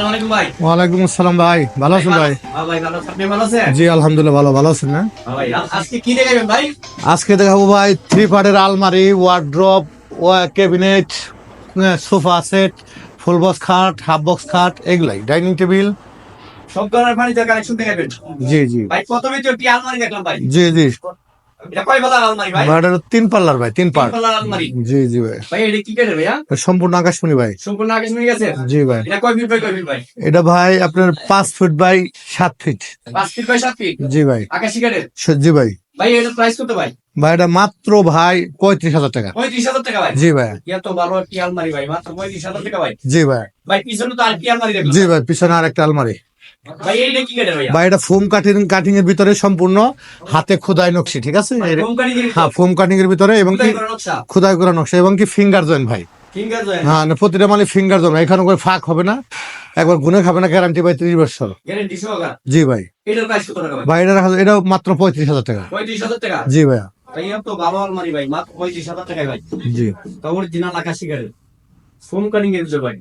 আসসালামু আলাইকুম ভাই। ওয়ালাইকুম আসসালাম ভাই ভালো আছেন ভাই? ভাই ভালো আছেন? আপনি ভালো আছেন? জি আলহামদুলিল্লাহ ভালো ভালো আছেন না? ভাই আ- আজকে দেখাবো ভাই থ্রি পার্টের আলমারি wardrobe cabinet sofa set full box খাট হাফ বক্স খাট এগুলাই ডাইনিং টেবিল সব ধরনের ফার্নিচার কালেকশন দেখাবেন। জি জি। ভাই প্রথমে তো একটি আলমারি দেখলাম ভাই। জি জি। তিন পাল্লার ভাই তিন পার্ট জি জি ভাই। ভাই এটা কি কেটে ভাইয়া সম্পূর্ণ আকাশমণি ভাই। সম্পূর্ণ আগে গেছে? জি ভাই। এটা কয় ফিট বাই কয় ফিট ভাই? এটা ভাই আপনার পাঁচ ফুট বাই সাত ফিট। পাঁচ ফিট বাই সাত ফিট? জি ভাই। আকাশি কাঠের জি ভাই। ভাই এটা প্রাইস কত ভাই? ভাই এটা মাত্র ভাই পঁয়ত্রিশ হাজার টাকা। পঁয়ত্রিশ হাজার টাকা ভাই? জি ভাই। এত ভালো একটি আলমারি ভাই মাত্র পঁয়ত্রিশ হাজার টাকা ভাই। জি ভাই। ভাই পিছনে তো আর কি আলমারি জি ভাই পিছনে আর একটা আলমারি। ভাইয়া। বা এটা ফোম কাটিং কাটিং এর ভিতরে সম্পূর্ণ হাতে খোদাই নকশি ঠিক আছে? হ্যাঁ ফোম কাটিং এর ভিতরে এবং কি খোদাই করা নকশা এবং কি ফিঙ্গার জয়েন ভাই। হ্যাঁ প্রতিটা মানে ফিঙ্গার জয়েন এখানে করে ফাঁক হবে না। একবার গুনে খাবে না গ্যারান্টি ভাই ত্রিশ বছর। জি ভাই। ভাই? এটা এটা মাত্র পঁয়ত্রিশ হাজার টাকা। পঁয়ত্রিশ হাজার টাকা? জি ভাই ভাই তো ভালো আলমারি ভাই মাত্র পঁয়ত্রিশ হাজার টাকায় ভাই। জি। তা অরিজিনাল আকাশি গাড়ি। ফোম কাটিং এর ভাই।